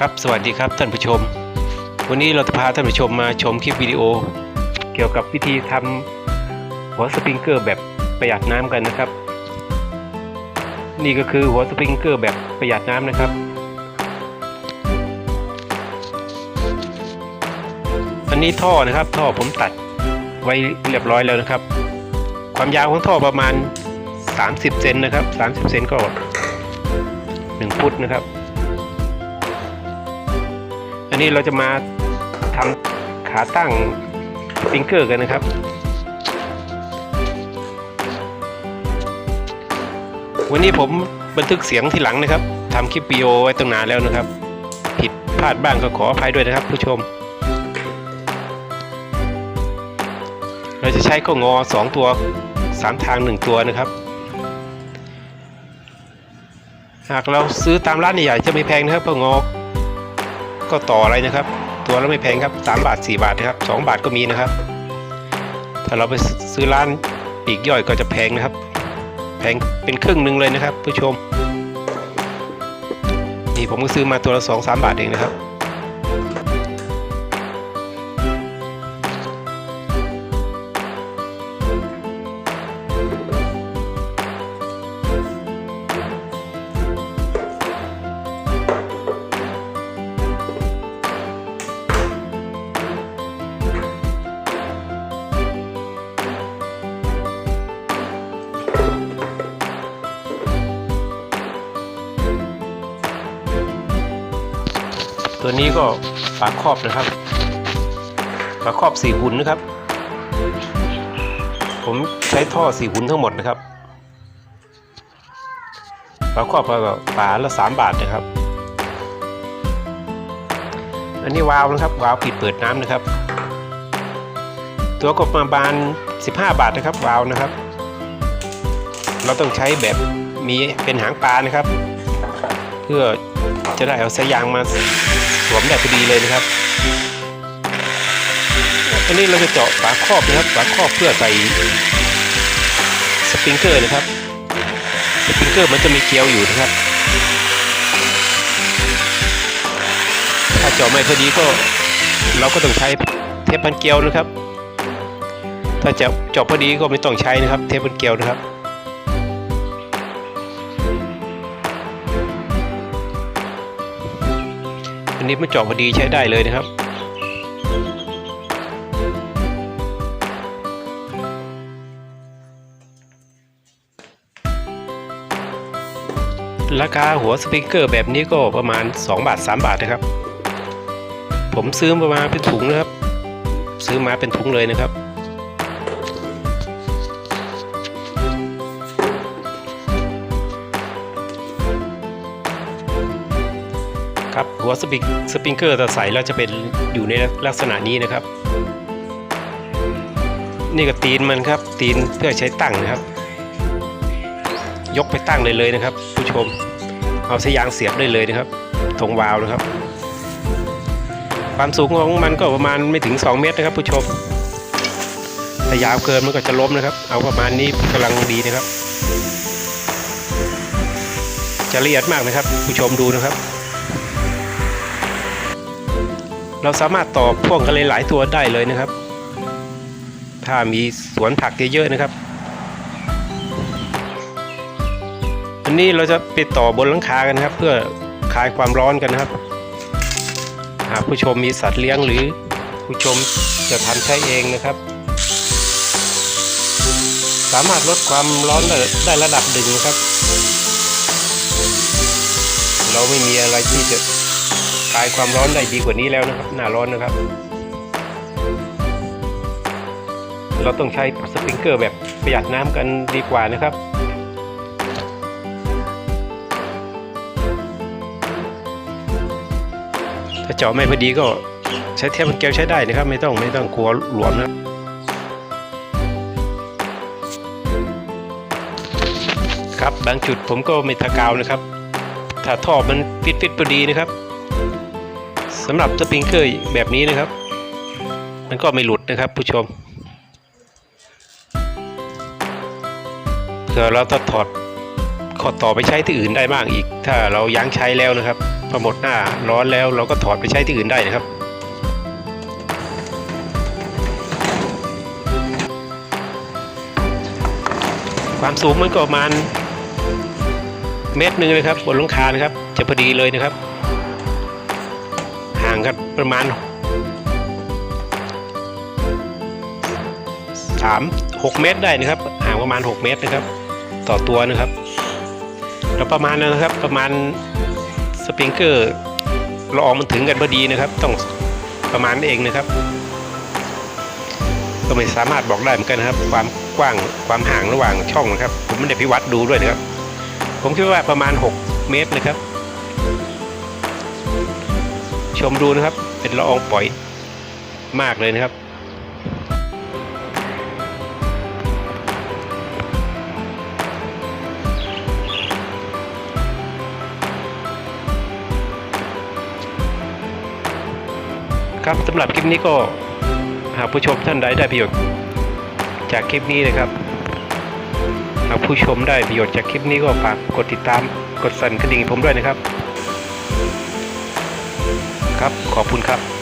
ครับสวัสดีครับท่านผู้ชม วันนี้เราจะพาท่านผู้ชมมาชมคลิปวิดีโอ เกี่ยวกับวิธีทำหัวสปริงเกอร์แบบประหยัดน้ำกันนะครับ นี่ก็คือหัวสปริงเกอร์แบบประหยัดน้ำนะครับ อันนี้ท่อนะครับท่อผมตัดไว้เรียบร้อยแล้วนะครับ ความยาวของท่อประมาณ 30 เซนนะครับ 30 เซนก็1ฟุตนะครับ อันนี้เราจะมาทำขาตั้งสปริงเกอร์กันนะครับ วันนี้ผมบันทึกเสียงทีหลังนะครับทำคลิปวิดีโอไว้ตั้งนานแล้วนะครับ ผิดพลาดบ้างก็ขออภัยด้วยนะครับ ผู้ชม เราจะใช้ข้องอสองตัวสามทางหนึ่งตัวนะครับ หากเราซื้อตามร้านใหญ่จะไม่แพงนะครับข้องอ ก็ต่ออะไรนะครับ ตัวละไม่แพงครับ 3 บาท 4 บาทนะครับ 2 บาทก็มีนะครับ ถ้าเราไปซื้อร้านปีกย่อยก็จะแพงนะครับ แพงเป็นครึ่งหนึ่งเลยนะครับ ผู้ชม นี่ผมก็ซื้อมาตัวละ 2 3 บาทเองนะครับ ตัวนี้ก็ฝาครอบนะครับฝาครอบสี่หุ่นนะครับ ผมใช้ท่อสี่หุ่นทั้งหมดนะครับฝาครอบก็ฝาละสามบาทนะครับ อันนี้วาล์วนะครับวาล์วปิดเปิดน้ำนะครับ ตัวกบมาบาน 15 บาทนะครับวาล์วนะครับ เราต้องใช้แบบมีเป็นหางปลานะครับ เพื่อจะได้เอาสายยางมา สวมได้พอดีเลยนะครับอันนี้เราจะเจาะฝาครอบนะครับฝาครอบเพื่อใส่สปริงเกอร์นะครับสปริงเกอร์มันจะมีเกลียวอยู่นะครับ ถ้าเจาะไม่พอดีก็เราก็ต้องใช้เทปพันเกลียวนะครับ ถ้าจะเจาะพอดีก็ไม่ต้องใช้นะครับ เทปพันเกลียวนะครับ นนี้มันเจาะพอดีใช้ได้เลยนะครับราคาหัวสปริงเกอร์แบบนี้ก็ประมาณ 2 บาท 3 บาทนะครับ ผมซื้อมาเป็นถุงนะครับ ซื้อมาเป็นถุงเลยนะครับ หัวสปริงสปริงเกอร์จะใส่แล้วจะเป็นอยู่ในลักษณะนี้นะครับ นี่ก็ตีนมันครับ ตีนเพื่อใช้ตั้งนะครับ ยกไปตั้งเลยเลยนะครับ ผู้ชม เอาสายยางเสียบได้เลยนะครับตรงวาล์วนะครับ ความสูงของมันก็ประมาณไม่ถึง 2 เมตรนะครับ ผู้ชมถ้ายาวเกินมันก็จะล้มนะครับ เอาประมาณนี้กำลังดีนะครับ จะละเอียดมากนะครับ ผู้ชมดูนะครับ เราสามารถต่อพ่วงกันหลายๆตัวได้เลยนะครับ ถ้ามีสวนผักเยอะๆนะครับ อันนี้เราจะไปต่อบนหลังคากันครับ เพื่อคลายความร้อนกันนะครับ หากผู้ชมมีสัตว์เลี้ยงหรือผู้ชมจะทำใช้เองนะครับ สามารถลดความร้อนได้ระดับหนึ่งนะครับ เราไม่มีอะไรที่จะ ลายความร้อนได้ดีกว่านี้แล้วนะครับ หน้าร้อนนะครับ เราต้องใช้สปริงเกอร์แบบประหยัดน้ำกันดีกว่านะครับถ้าเจาะไม่พอดีก็ใช้เทปมันเกลียวใช้ได้นะครับ ไม่ต้องไม่ต้องกลัวหลวมนะครับครับบางจุดผมก็ไม่ทากาวนะครับ ถ้าท่อมันฟิตฟิตพอดีนะครับ สำหรับสปริงเกอร์แบบนี้นะครับ มันก็ไม่หลุดนะครับ ผู้ชมเผื่อเราจะถอดขอต่อไปใช้ที่อื่นได้บ้างอีก ถ้าเรายั้งใช้แล้วนะครับพอหมดหน้าร้อนแล้วเราก็ถอดไปใช้ที่อื่นได้นะครับความสูงมันก็ประมาณเมตรหนึ่งนะครับบนหลังคานะครับ จะพอดีเลยนะครับางกันประมาณสามหกเมตรได้นะครับห่างประมาณ 6 เมตรนะครับ ต่อตัวนะครับ แล้วประมาณนะครับประมาณสปริงเกอร์ละอองมันถึงกันพอดีนะครับ ต้องประมาณเองนะครับก็ไม่สามารถบอกได้เหมือนกันนะครับ ความกว้างความห่างระหว่างช่องนะครับ ผมไม่ได้พิวัดดูด้วยนะครับ ผมคิดว่าประมาณ 6 เมตรนะครับ มดูนะครับ เป็นละอองปล่อยมากเลยนะครับ ครับสำหรับคลิปนี้ก็หากผู้ชมท่านใดได้ประโยชน์จากคลิปนี้นะครับ หากผู้ชมได้ประโยชน์จากคลิปนี้ก็ฝากกดติดตามกดสั่นกระดิ่งผมด้วยนะครับ ขอบคุณครับ